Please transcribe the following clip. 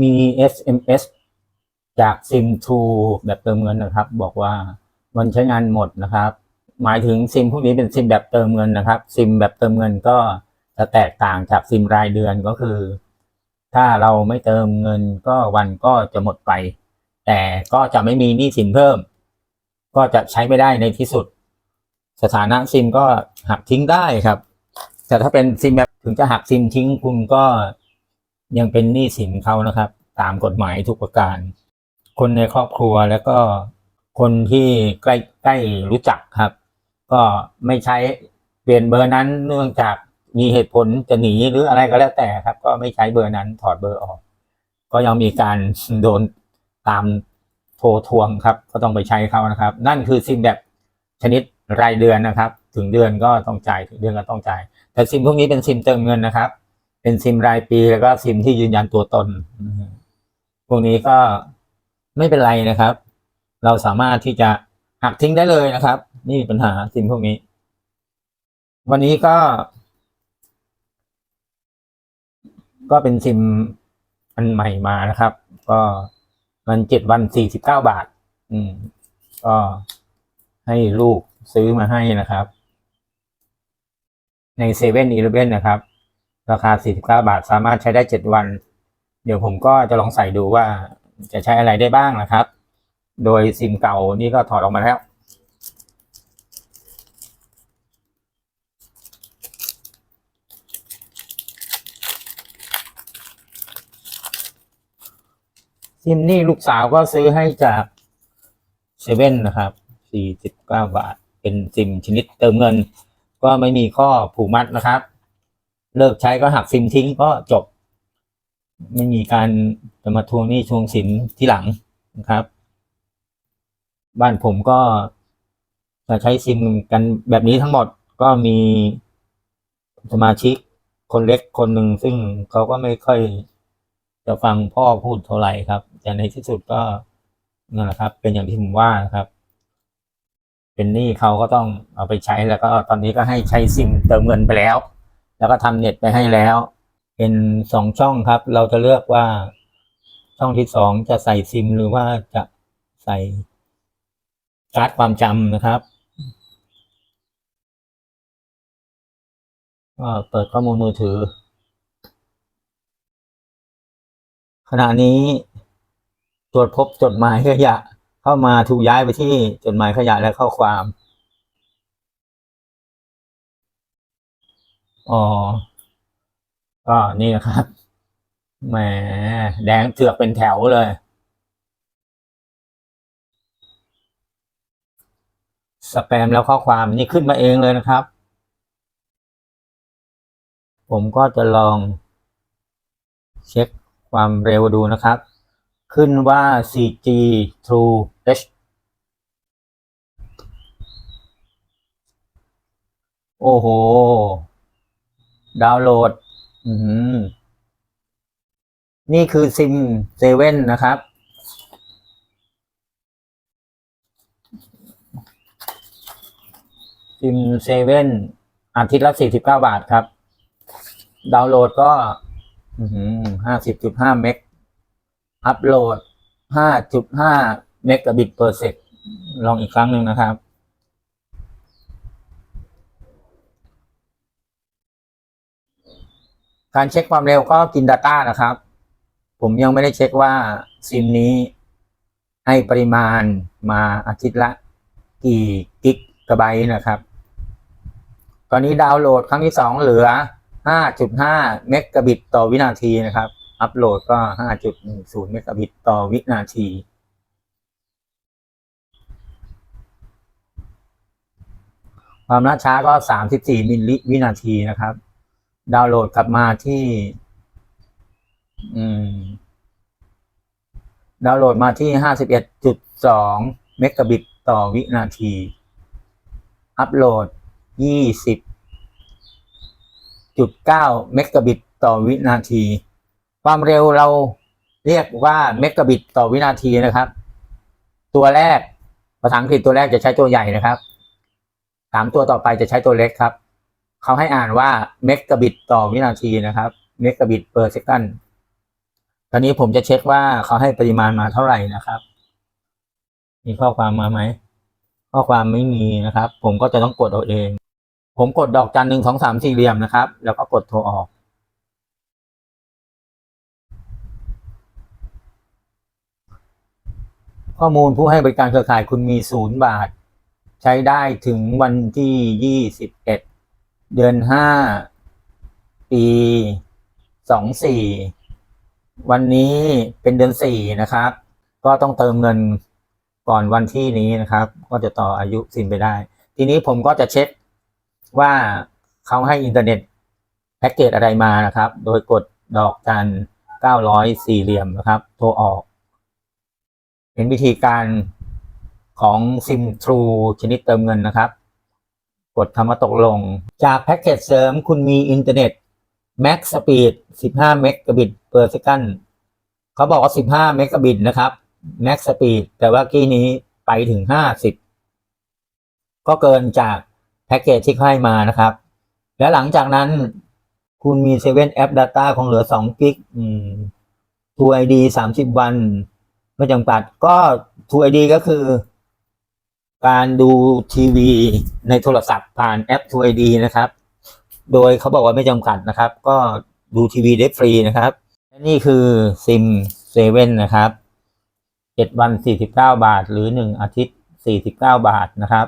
มี SMS จากซิมทูแบบเติมเงินนะครับ บอกว่าวันใช้งานหมดนะครับ หมายถึงซิมพวกนี้เป็นซิมแบบเติมเงินนะครับ ซิมแบบเติมเงินก็จะแตกต่างจากซิมรายเดือนก็คือ ถ้าเราไม่เติมเงินก็วันก็จะหมดไป แต่ก็จะไม่มีหนี้สินเพิ่ม ก็จะใช้ไม่ได้ในที่สุด สถานะซิมก็หักทิ้งได้ครับ แต่ถ้าเป็นซิมแบบถึงจะหักซิมทิ้งคุณก็ ยังเป็นหนี้สินเขานะครับ ตามกฎหมายทุกประการ คนในครอบครัวแล้วก็คนที่ใกล้ใกล้รู้จักครับ ก็ไม่ใช้เปลี่ยนเบอร์นั้นเนื่องจากมีเหตุผลจะหนีหรืออะไรก็แล้วแต่ครับ ก็ไม่ใช้เบอร์นั้นถอดเบอร์ออก ก็ยังมีการโดนตามโทรทวงครับ ก็ต้องไปใช้เขานะครับ นั่นคือซิมแบบชนิดรายเดือนนะครับ ถึงเดือนก็ต้องจ่ายถึงเดือนก็ต้องจ่าย แต่ซิมพวกนี้เป็นซิมเติมเงินนะครับ เป็นซิมรายปีแล้วก็ซิมที่ยืนยันตัวตนพวกนี้ก็ไม่เป็นไรนะครับ เราสามารถที่จะหักทิ้งได้เลยนะครับนี่มีปัญหาซิมพวกนี้ วันนี้ก็ ก็เป็นซิมอันใหม่มานะครับ ก็มันเจ็ดวันสี่สิบเก้าบาท อืม ก็ให้ลูกซื้อมาให้นะครับ ในเซเว่นอีเลฟเว่นนะครับ ราคา 49 บาท สามารถใช้ได้ 7 วัน เดี๋ยวผมก็จะลองใส่ดูว่าจะใช้อะไรได้บ้างนะครับ โดยซิมเก่านี่ก็ถอดออกมาแล้วซิมนี่ลูกสาวก็ซื้อให้จากเซเว่นนะครับ 49 บาท เป็นซิมชนิดเติมเงิน ก็ไม่มีข้อผูกมัดนะครับ เลิกใช้ก็หักซิมทิ้งก็จบ ไม่มีการจะมาทวงหนี้ทวงสินที่หลังนะครับ บ้านผมก็จะใช้ซิมกันแบบนี้ทั้งหมดก็มีสมาชิกคนเล็กคนหนึ่งซึ่งเขาก็ไม่ค่อยจะฟังพ่อพูดเท่าไหร่ครับ แต่ในที่สุดก็นั่นแหละครับ เป็นอย่างที่ผมว่านะครับ เป็นหนี้เขาก็ต้องเอาไปใช้แล้วก็ตอนนี้ก็ให้ใช้ซิมเติมเงินไปแล้ว แล้วก็ทำเน็ตไปให้แล้ว เป็นสองช่องครับ เราจะเลือกว่าช่องที่สองจะใส่ซิมหรือว่าจะใส่การ์ดความจำนะครับก็เปิดข้อมูลมือถือ ขณะนี้ตรวจพบจดหมายขยะ เข้ามาถูกย้ายไปที่จดหมายขยะและข้อความ อ๋อ ก็นี่นะครับแหมแดงเถือกเป็นแถวเลย สแปมแล้วข้อความนี่ขึ้นมาเองเลยนะครับ ผมก็จะลอง เช็คความเร็วดูนะครับ ขึ้นว่า 4G True H โอ้โห ดาวน์โหลด อืมนี่คือซิมเซเว่นนะครับ ซิมเซเว่นอาทิตย์ละสี่สิบเก้าบาทครับ ดาวน์โหลดก็ห้าสิบจุดห้าเมกอัพโหลดห้าจุดห้าเมกะบิตเปอร์เซกลองอีกครั้งหนึ่งนะครับ การเช็คความเร็วก็กิน Data นะครับ ผมยังไม่ได้เช็คว่าซิมนี้ให้ปริมาณมาอาทิตย์ละ กี่กิกะไบต์นะครับ ตอนนี้ดาวน์โหลดครั้งที่สองเหลือ 5.5 เมกะบิตต่อวินาทีนะครับ อัพโหลดก็ 5.10 เมกะบิตต่อวินาทีความล่าช้าก็ 34 มิลลิวินาทีนะครับ ดาวน์โหลดกลับมาที่ อืม ดาวน์โหลดมาที่51.2เอ็ดจุดสองเมกะบิตต่อวินาที อัพโหลด20.9เมกะบิตต่อวินาที ความเร็วเราเรียกว่าเมกะบิตต่อวินาทีนะครับ ตัวแรกภาษาอังกฤษตัวแรกจะใช้ตัวใหญ่นะครับสามตัวต่อไปจะใช้ตัวเล็กครับ เขาให้อ่านว่าเมกะบิตต่อวินาทีนะครับเมกะบิตเปอร์เซกันตอนนี้ผมจะเช็คว่าเขาให้ปริมาณมาเท่าไหร่นะครับ มีข้อความมาไหม ข้อความไม่มีนะครับ ผมก็จะต้องกดเอาเอง ผมกดดอกจันหนึ่งสองสามสี่เหลี่ยมนะครับ แล้วก็กดโทรออกข้อมูลผู้ให้บริการเครือข่ายคุณมีศูนย์บาท ใช้ได้ถึงวันที่ยี่สิบเอ็ด เดือนห้า ปีสองสี่ วันนี้เป็นเดือนสี่นะครับ ก็ต้องเติมเงินก่อนวันที่นี้นะครับ ก็จะต่ออายุสินไปได้ ทีนี้ผมก็จะเช็คว่าเขาให้อินเทอร์เน็ตแพ็กเกจอะไรมานะครับ โดยกดดอกจันเก้าร้อยสี่เหลี่ยมนะครับ โทรออก เป็นวิธีการของซิมทรูชนิดเติมเงินนะครับ กดคำว่าตกลง จากแพ็กเกจเสริมคุณมีอินเทอร์เน็ต Max Speed 15 เมกะบิต per second เขาบอกว่า 15 เมกะบิตนะครับ Max Speed แต่ว่ากี้นี้ไปถึง 50 ก็เกินจากแพ็กเกจที่เขาให้มานะครับ และหลังจากนั้นคุณมี7 App Data ของเหลือ2กิกอืม True ID 30 วัน ไม่จำกัดก็ True ID ก็คือ การดูทีวีในโทรศัพท์ผ่านแอป True ID นะครับ โดยเขาบอกว่าไม่จำกัดนะครับ ก็ดูทีวีได้ฟรีนะครับ และนี่คือซิมเซเว่นนะครับเจ็ดวันสี่สิบเก้าบาท หรือหนึ่งอาทิตย์สี่สิบเก้าบาทนะครับ